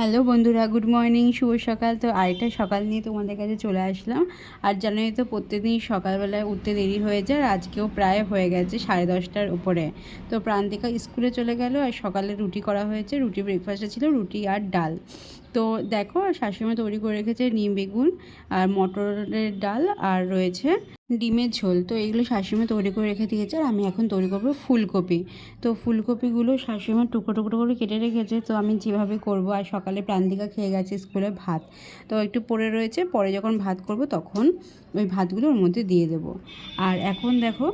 Hello বন্ধুরা, good morning, শুভ সকাল। তো আরেকটা সকাল নিয়ে তোমাদের কাছে চলে আসলাম। আর জানোই তো প্রত্যেকদিন সকালবেলায় উঠতে দেরি হয়ে যায়, আর আজকেও প্রায় হয়ে গেছে সাড়ে দশটার উপরে। তো প্রান্তিকা স্কুলে চলে গেল, আর সকালে রুটি করা হয়েছে। রুটি ব্রেকফাস্টে ছিল রুটি আর ডাল। তো দেখো শাশুড়িমা তৈরি করে রেখেছে নিম বেগুন আর মটরের ডাল আর রয়েছে ডিমের ঝোল। তো এগুলো শাশুড়িমা তৈরি করে রেখে দিয়েছে আর আমি এখন তৈরি করব ফুলকপি। তো ফুলকপিগুলো শাশুড়িমা টুকরো টুকরো করে কেটে রেখেছে, তো আমি যেভাবে করব, আর সকালে প্রান্তিকা খেয়ে গেছে স্কুলে ভাত। তো একটু পরে রয়েছে, পরে যখন ভাত করব তখন ওই ভাতগুলো ওর মধ্যে দিয়ে দেবো। আর এখন দেখো,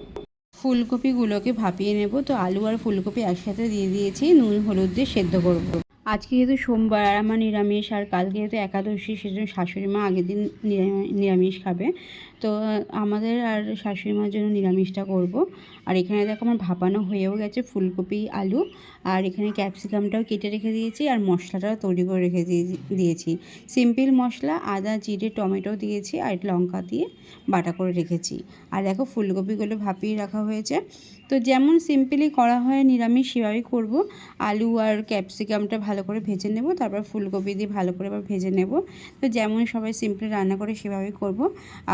ফুলকপিগুলোকে ভাপিয়ে নেব। তো আলু আর ফুলকপি একসাথে দিয়ে দিয়েছি, নুন, হলুদ দিয়ে সেদ্ধ করব। আজকে যেহেতু সোমবার, আর আমার নিরামিষ, আর কালকে যেহেতু একাদশী, সেজন্য শাশুড়ি মা আগের দিন নিরামিষ খাবে। তো, আমাদের আর শাশুড়ি মার জন্য নিরামিষটা করব। আর এখানে দেখো আমার ভাপানো হয়েও গেছে ফুলকপি, আলু, আর এখানে ক্যাপসিকামটাও কেটে রেখে দিয়েছি, আর মশলাটাও তৈরি করে রেখে দিয়ে- দিয়েছি। সিম্পল মশলা, আদা, জিরে, টমেটো দিয়েছি, আর লঙ্কা দিয়ে বাটা করে রেখেছি। আর দেখো ফুলকপিগুলো ভাপিয়ে রাখা হয়েছে। তো যেমন সিম্পলি করা হয় নিরামিষ, সেভাবেই করব। আলু আর ক্যাপসিকামটা করে ভেজে নেব, তারপর ফুলকপি দিয়ে ভালো করে আবার ভেজে নেব। তো যেমন সবাই সিম্পলি রান্না করে সেভাবেই করব।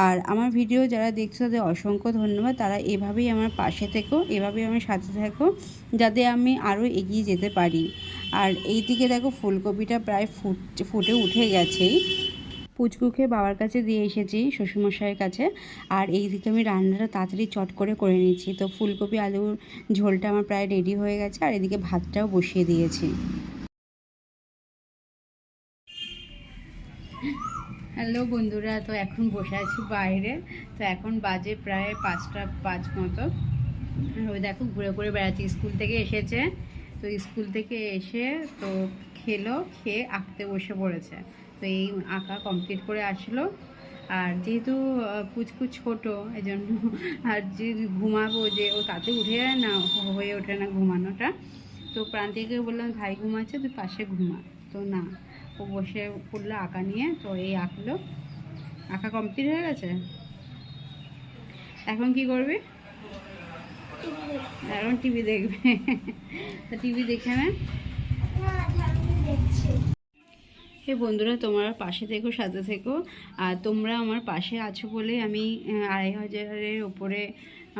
আর আমার ভিডিও যারা দেখছ, তাদের অসংখ্য ধন্যবাদ। তারা এভাবেই আমার পাশে থেকো, এভাবেই আমার সাথে থাকো, যাতে আমি আরও এগিয়ে যেতে পারি। আর এই দিকে দেখো ফুলকপিটা প্রায় ফুট, ফুটে উঠে গেছেই। পুচকুকে বাবার কাছে দিয়ে এসেছি, শ্বশুরমশাইয়ের কাছে। আর এই দিকে আমি রান্নাটা তাড়াতাড়ি চট করে করে নিয়েছি তো ফুলকপি, আলুর ঝোলটা আমার প্রায় রেডি হয়ে গেছে। আর এদিকে ভাতটাও বসিয়ে দিয়েছি। হ্যালো বন্ধুরা, তো এখন বসে আছি বাইরে। তো এখন বাজে প্রায় পাঁচটা পাঁচ মতো। ওই দেখো, ঘুরে ঘুরে বেড়াচ্ছি। স্কুল থেকে এসেছে। তো স্কুল থেকে এসে তো খেলো, খেয়ে আঁকতে বসে পড়েছে। তো এই আঁকা কমপ্লিট করে আসলো। আর যেহেতু পুচকু ছোট এই জন্য আর যে ঘুমাবো যে, ও তাতে উঠে যায় না, হয়ে ওঠে না ঘুমানোটা। তো প্রান্তিকে বললাম, ভাই ঘুমাচ্ছে, তুই পাশে ঘুমা। তো না বসে পড়ল আঁকা নিয়ে, তো এই আঁকলো। আঁকা কমপ্লিট হয়ে গেছে? এখন কি করবে? এখন টিভি দেখবে। তো টিভি দেখে না। হে বন্ধুরা, তোমরা পাশে থেকো, সাথে থেকো। আর তোমরা আমার পাশে আছো বলে আমি আড়াই হাজারের ওপরে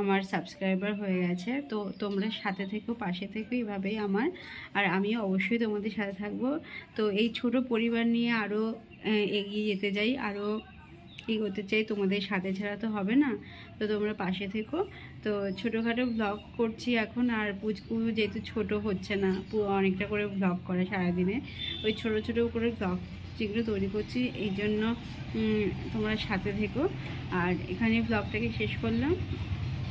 আমার সাবস্ক্রাইবার হয়ে গেছে, তো তোমরা সাথে থেকো, পাশে থেকো এইভাবেই আমার। আর আমিও অবশ্যই তোমাদের সাথে থাকব। তো এই ছোট পরিবার নিয়ে আরও এগিয়ে যেতে যাই আরও এগোতে চাই, তোমাদের সাথে ছাড়া তো হবে না। তো তোমরা পাশে থেকো। তো ছোটোখাটো ব্লগ করছি এখন, আর পুচকু যেহেতু ছোট হচ্ছে না অনেকটা করে ব্লগ করে সারাদিনে। ওই ছোট ছোট করে ব্লগ যেগুলো তৈরি করছি, এই জন্য তোমরা সাথে থেকো। আর এখানে ব্লগটাকে শেষ করলাম।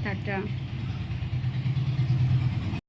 টাটা।